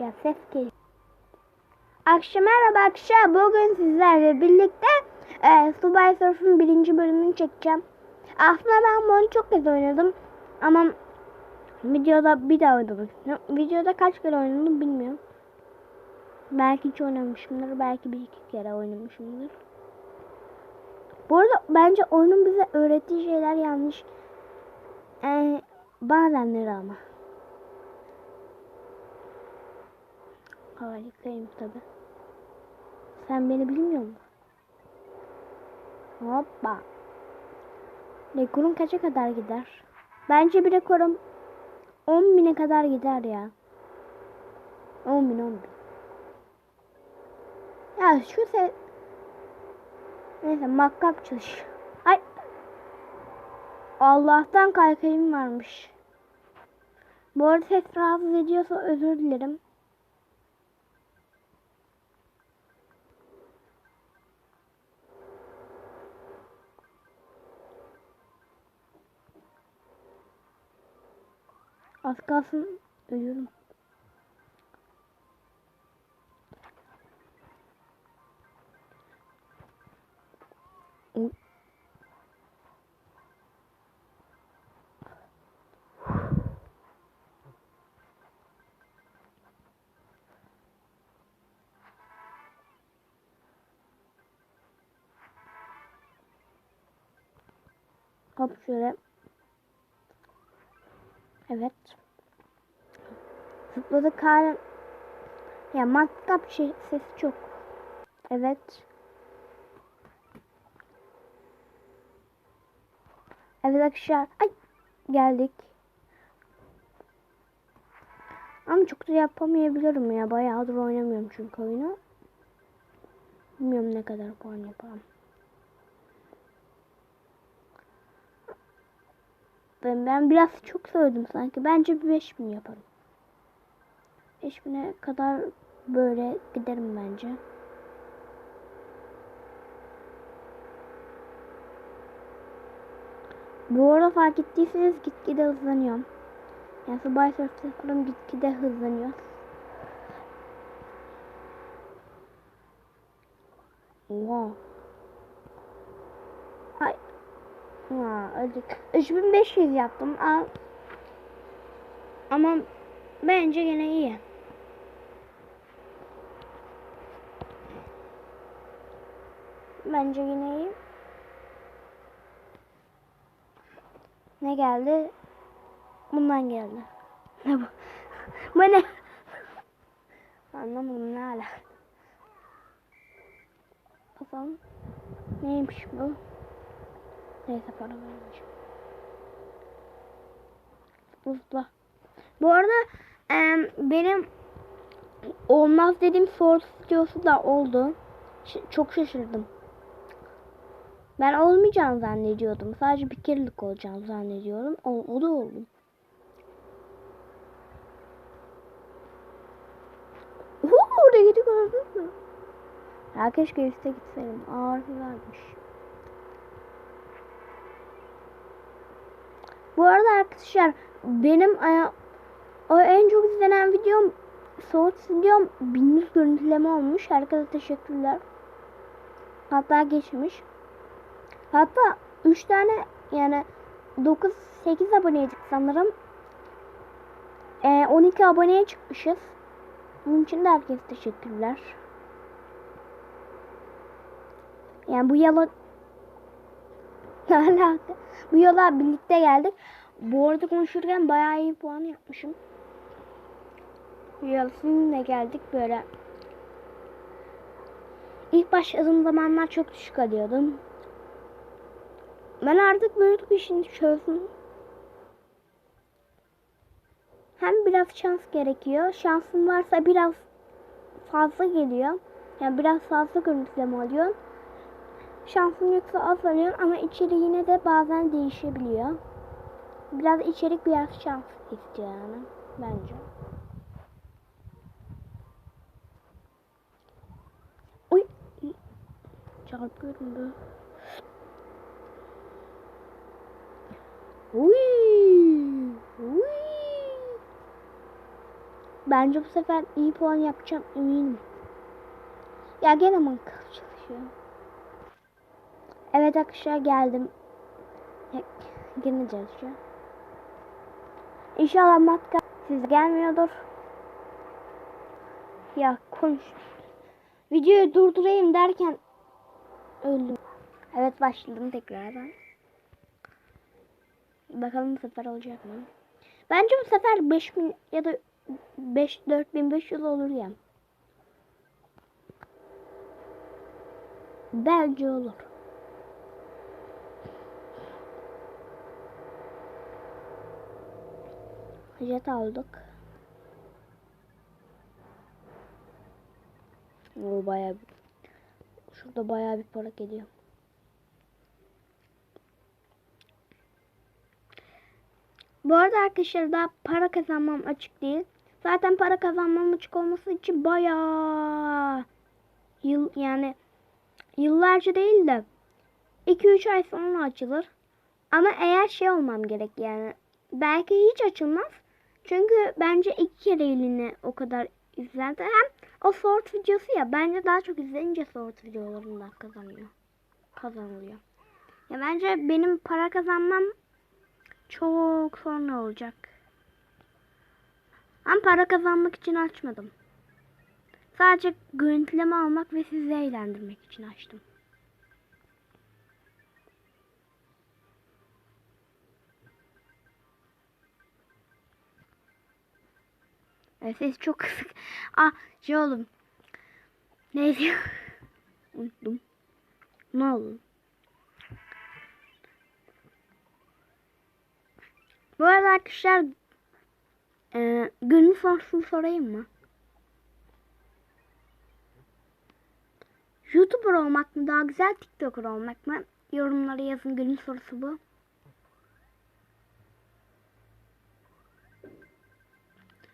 Ya ses geliyor. Akşam merhaba akşam. Bugün sizlerle birlikte e, Subway Surf'ın birinci bölümünü çekeceğim. Aslında ben bunu çok kez oynadım. Ama videoda bir daha oynadım. Videoda kaç kere oynadım bilmiyorum. Belki hiç oynamışımdır. Belki bir iki kere oynamışımdır. Bu arada bence oyunun bize öğrettiği şeyler yanlış. Ee, bazenleri ama. Harikayım tabi. Sen beni bilmiyor musun? Hoppa. Rekorun kaça kadar gider? Bence bir rekorum 10 bine kadar gider ya. 10 bin 10 bin. Ya şu se... Neyse makkap çalış. Ay. Allah'tan kaykayım varmış. Bu arada ses rahatsız ediyorsa özür dilerim. Az kalsın ölüyorum. Hop şöyle. Evet. Zıpladık hala. Ya matkap şey, sesi çok. Evet. Evet arkadaşlar. Ay geldik. Ama çok da yapamayabilirim ya. Bayağıdır oynamıyorum çünkü oyunu. Bilmiyorum ne kadar puan yaparım. Ben, ben biraz çok söyledim sanki. Bence bir 5000 yaparım. 5000'e kadar böyle giderim bence. Bu arada fark ettiyseniz gitgide hızlanıyorum. Yani Surf'te falan gitgide hızlanıyor. Oha. Hay. Ha, öldük. 3500 yaptım. Aa. Ama bence gene iyi. Bence yine iyi. Ne geldi? Bundan geldi. Ne bu? bu ne? Anlamadım ne ala. Bakalım. Neymiş bu? Neyse para vermiş. Buzla. Bu arada em, benim olmaz dediğim soru videosu da oldu. Ş- çok şaşırdım. Ben olmayacağını zannediyordum. Sadece bir kerelik olacağını zannediyorum. O, o da oldu. Uhu, oraya gidi gördün mü? Ya keşke üste gitseydim. Ağır varmış. Bu arada arkadaşlar benim e, o en çok izlenen videom Shorts videom 1100 görüntüleme olmuş. Herkese teşekkürler. Hatta geçmiş. Hatta 3 tane yani 9 8 aboneydik sanırım. E, 12 aboneye çıkmışız. Bunun için de herkese teşekkürler. Yani bu yola ne alaka? Bu yola birlikte geldik. Bu arada konuşurken bayağı iyi puan yapmışım. Yolasıyla geldik böyle. İlk başladığım zamanlar çok düşük alıyordum. Ben artık bir işini çözdüm. Hem biraz şans gerekiyor. Şansın varsa biraz fazla geliyor. Yani biraz fazla görüntüleme alıyor. Şansın yoksa az alıyor ama içeri yine de bazen değişebiliyor. Biraz içerik biraz şans istiyor yani bence. Uy. Çarpıyorum da. Uy. Bence bu sefer iyi puan yapacağım eminim. Ya gene mantıklı çalışıyor. Evet arkadaşlar geldim. Gene çalışıyor. İnşallah matka siz gelmiyordur. Ya konuş. Videoyu durdurayım derken öldüm. Evet başladım tekrardan. Bakalım bu sefer olacak mı? Bence bu sefer 5000 ya da 5 4500 olur ya. Bence olur. Jet aldık. O bayağı bir, şurada bayağı bir para geliyor. Bu arada arkadaşlar daha para kazanmam açık değil. Zaten para kazanmam açık olması için bayağı yıl yani yıllarca değil de 2-3 ay sonra açılır. Ama eğer şey olmam gerek yani belki hiç açılmaz. Çünkü bence iki kere eline o kadar izlendi. Hem o short videosu ya bence daha çok izlenince short videolarından kazanıyor. Kazanılıyor. Ya bence benim para kazanmam çok sonra olacak. Ama para kazanmak için açmadım. Sadece görüntüleme almak ve sizi eğlendirmek için açtım. Evet, ses çok kısık. Ah şey oğlum. Neydi? Unuttum. Ne oldu? Bu arada arkadaşlar e, günün sorusunu sorayım mı? YouTuber olmak mı daha güzel TikToker olmak mı? Yorumlara yazın günün sorusu bu.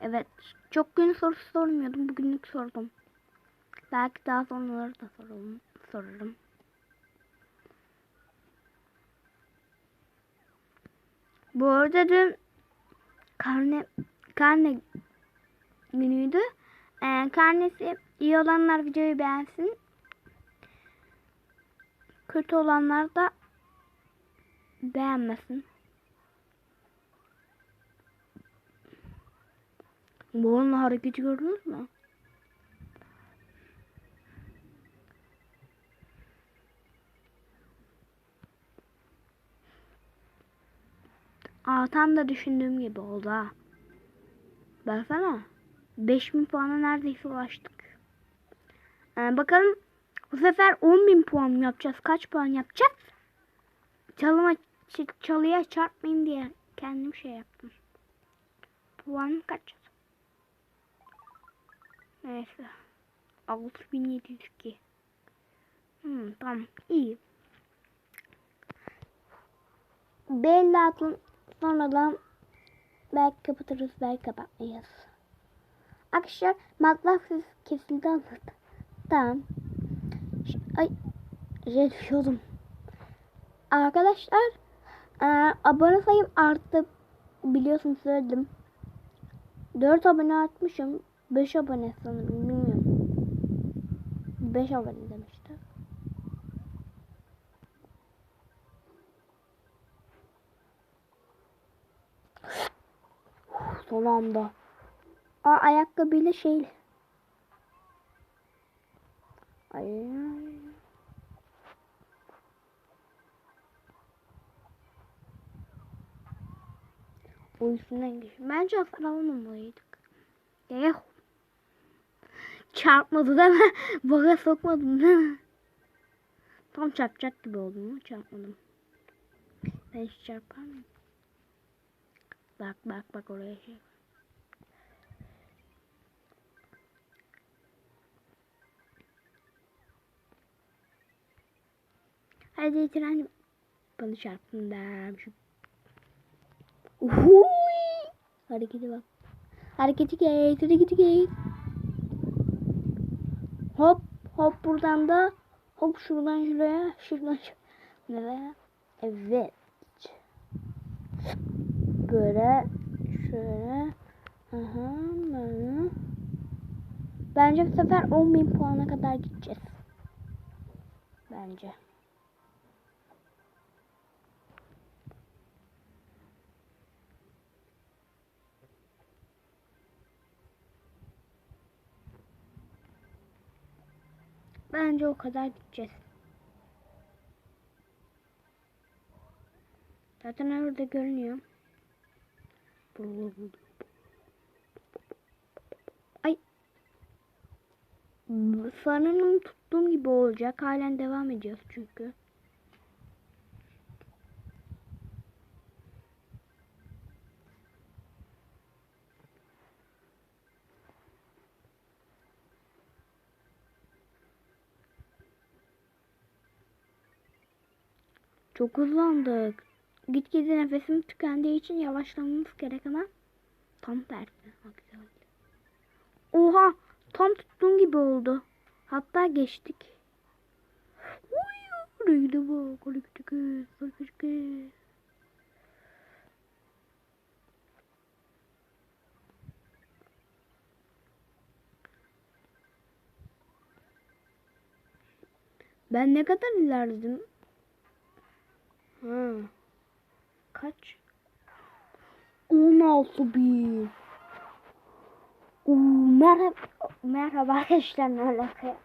Evet. Çok gün sorusu sormuyordum. Bugünlük sordum. Belki daha sonraları da sorarım. sorarım. Bu arada dün karne karne günüydü. Ee, karnesi iyi olanlar videoyu beğensin. Kötü olanlar da beğenmesin. Bu hareketi gördünüz mü? Aa tam da düşündüğüm gibi oldu ha. Baksana. 5000 puana neredeyse ulaştık. Ee, bakalım bu sefer 10.000 puan yapacağız? Kaç puan yapacağız? Çalıma çalıya çarpmayayım diye kendim şey yaptım. Puan kaç? Neyse. 6702. Hmm, tamam. iyi. Belli atın sonradan belki kapatırız belki kapatmayız. Arkadaşlar matlafsız kesildi anlat. Tamam. Ay. Düşüyordum. Arkadaşlar e, abone sayım arttı. Biliyorsunuz söyledim. 4 abone artmışım. 5 abone sanırım bilmiyorum. 5 abone Son anda. Aa ayakkabıyla şey. Ay. O üstünden geçiyor. Bence hasar almamalıydık. Eh. Çarpmadı değil mi? Baga sokmadım değil mi? Tam çarpacak gibi oldum çarpmadım. Ben hiç çarpar mıyım? Bak bak bak oraya şey. Hadi tren bana çarptın dermişim. Uhuy! Hareketi bak. Hareketi geç, hareketi geç. Hop hop buradan da hop şuradan şuraya şuradan şuraya. Evet. Böyle şöyle. Aha böyle. Bence bu sefer 10.000 puana kadar gideceğiz. Bence. Bence o kadar gideceğiz. Zaten orada görünüyor. Ay. Sanırım tuttuğum gibi olacak. Halen devam ediyoruz çünkü. Çok hızlandık. Gitgide nefesim tükendiği için yavaşlamamız gerek ama tam tersi. Güzel. Oha tam tuttuğum gibi oldu. Hatta geçtik. Uy, neydi bu? Kolektik, kolektik. Ben ne kadar ilerledim? Ha. Kaç? 16 bin. Oo, merhaba, merhaba arkadaşlar ne alaka?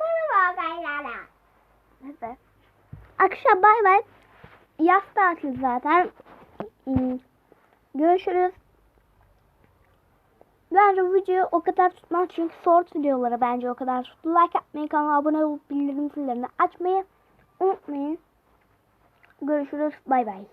Merhaba arkadaşlar. Neyse. Akşam bay bay. Yaz tatil zaten. Hmm, Görüşürüz. Bence bu videoyu o kadar tutmaz çünkü short videoları bence o kadar tuttu. Like atmayı, kanala abone olup bildirim zillerini açmayı unutmayın. Görüşürüz. Bay bay.